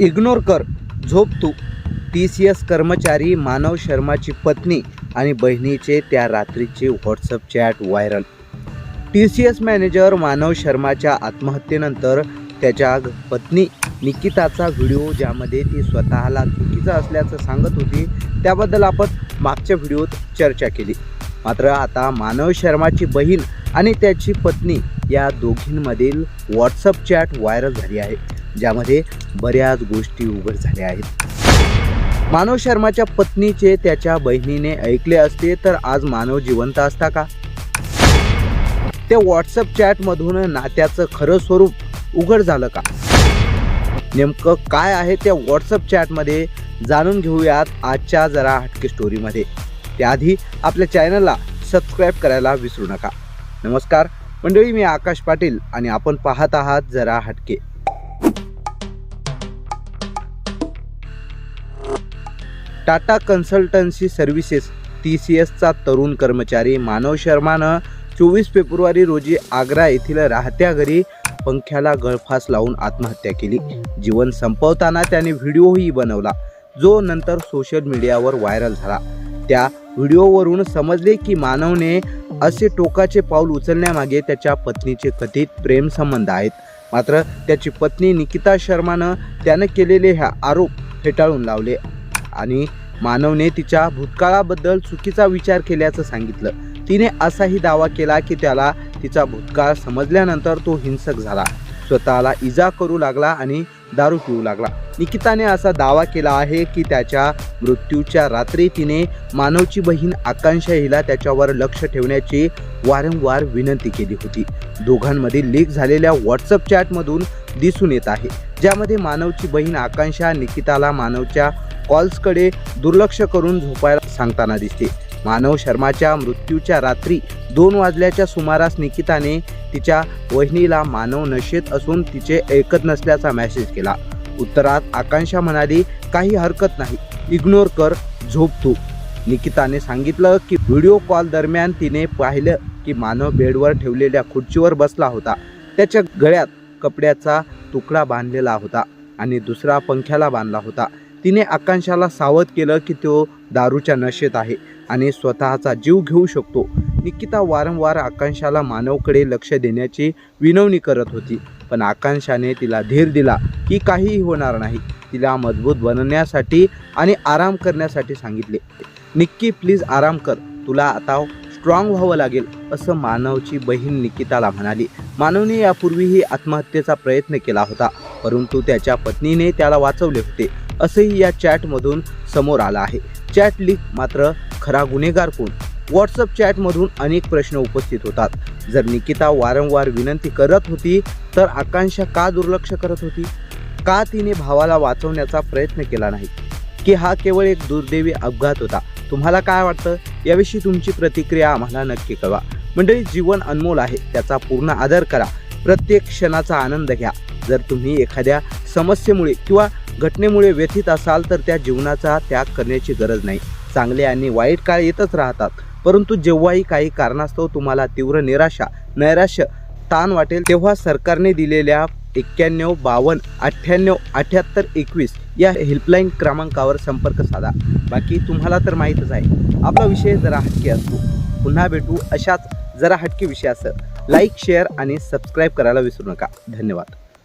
Ignore कर झोप तू. T C S कर्मचारी मानव शर्माची पत्नी आणि बहिणीचे त्या रात्रीचे WhatsApp chat viral T C S manager Manav शर्माच्या आत्महत्येनंतर त्याच्या पत्नी निकिताचा व्हिडिओ ज्यामध्ये ती स्वतःला चुकीचा असल्याचं सांगत होती त्याबद्दल आपण मागच्या व्हिडिओत चर्चा केली. मात्र आता मानव शर्माची बहीण आणि त्याची पत्नी या दोघींमधील व्हॉट्सअप चॅट व्हायरल झाली आहे. ज्यामध्ये बऱ्याच गोष्टी उघड झाल्या आहेत. मानव शर्माच्या पत्नीचे त्याच्या बहिणीने ऐकले असते तर आज मानव जिवंत असता का? त्या व्हॉट्सअप चॅटमधून नात्याचं खरं स्वरूप उघड झालं का? नेमकं काय आहे त्या व्हॉट्सअप चॅटमध्ये? जाणून घेऊयात आजच्या जरा हटके स्टोरीमध्ये. त्याआधी आपल्या चॅनलला सबस्क्राईब करायला विसरू नका. नमस्कार मंडळी मी आकाश पाटील आणि आपण पाहत आहात जरा हटके. Tata Consultancy Services T C एसचा तरुण कर्मचारी मानव शर्मानं चोवीस फेब्रुवारी रोजी आग्रा येथील राहत्या घरी पंख्याला गळफास लावून आत्महत्या केली. जीवन संपवताना त्याने व्हिडिओही बनवला जो नंतर सोशल मीडियावर व्हायरल झाला. त्या व्हिडिओवरून समजले की मानवने असे टोकाचे पाऊल उचलण्यामागे त्याच्या पत्नीचे कथित प्रेमसंबंध आहेत. मात्र त्याची पत्नी निकिता शर्मानं त्यानं केलेले ह्या आरोप फेटाळून लावले. आणि मानवने तिच्या भूतकाळाबद्दल चुकीचा विचार केल्याचं सांगितलं. तिने असाही दावा केला की त्याला तिचा भूतकाळ समजल्यानंतर तो हिंसक झाला. स्वतःला इजा करू लागला आणि दारू पिऊ लागला. निकिताने असा दावा केला आहे की त्याच्या मृत्यूच्या रात्री तिने मानवची बहीण आकांक्षा हिला त्याच्यावर लक्ष ठेवण्याची वारंवार विनंती केली होती. दोघांमध्ये लीक झालेल्या व्हॉट्सअप चॅटमधून दिसून येत आहे. ज्यामध्ये मानवची बहीण आकांक्षा निकिताला मानवच्या कॉल्सकडे दुर्लक्ष करून झोपायला सांगताना दिसते. मानव शर्माच्या मृत्यूच्या रात्री दोन वाजल्याच्या सुमारास निकिताने तिच्या वहिनीला मानव नशेत असून तिचे ऐकत नसल्याचा मेसेज केला. उत्तरात आकांक्षा म्हणाली काही हरकत नाही. इग्नोर कर. झोप तू. निकिताने सांगितलं की व्हिडिओ कॉल दरम्यान तिने पाहिलं की मानव बेडवर ठेवलेल्या खुर्चीवर बसला होता. त्याच्या गळ्यात कपड्याचा तुकडा बांधलेला होता आणि दुसरा पंख्याला बांधला होता. तिने आकांक्षाला सावध केलं की तो दारूच्या नशेत आहे आणि स्वतःचा जीव घेऊ शकतो. निकिता वारंवार आकांक्षाला मानवकडे लक्ष देण्याची विनवणी करत होती. पण आकांक्षाने तिला धीर दिला की काहीही होणार नाही. तिला मजबूत बनण्यासाठी आणि आराम करण्यासाठी सांगितले. निक्की प्लीज आराम कर. तुला आता स्ट्रॉंग व्हावं लागेल असं मानवची बहीण निकिताला म्हणाली. मानवने यापूर्वीही आत्महत्येचा प्रयत्न केला होता परंतु त्याच्या पत्नीने त्याला वाचवले होते. असंही या चॅटमधून समोर आलं आहे. चॅट लीक मात्र खरा गुन्हेगार कोण? व्हॉट्सअप चॅटमधून अनेक प्रश्न उपस्थित होतात. जर निकिता वारंवार विनंती करत होती तर आकांक्षा का दुर्लक्ष करत होती? का तिने भावाला वाचवण्याचा प्रयत्न केला नाही? की हा केवळ एक दुर्दैवी अपघात होता? तुम्हाला काय वाटतं? याविषयी तुमची प्रतिक्रिया आम्हाला नक्की कळवा. मंडळी जीवन अनमोल आहे त्याचा पूर्ण आदर करा. प्रत्येक क्षणाचा आनंद घ्या. जर तुम्ही एखाद्या समस्येमुळे किंवा घटनेमुळे व्यथित असाल तर त्या जीवनाचा त्याग करण्याची गरज नाही. चांगले आणि वाईट काळ येतच राहतात. परंतु जेव्हाही काही कारणास्तव तुम्हाला तीव्र निराशा नैराश्य ताण वाटेल तेव्हा सरकारने दिलेल्या एक्क्याण्णव बावन्न अठ्ठ्याण्णव अठ्ठ्याहत्तर एकवीस या हेल्पलाईन क्रमांकावर संपर्क साधा. बाकी तुम्हाला तर माहीतच आहे. आपला विषय जरा हटके असतो. पुन्हा भेटू अशाच जरा हटके विषयासह. लाईक शेअर आणि सबस्क्राईब करायला विसरू नका. धन्यवाद.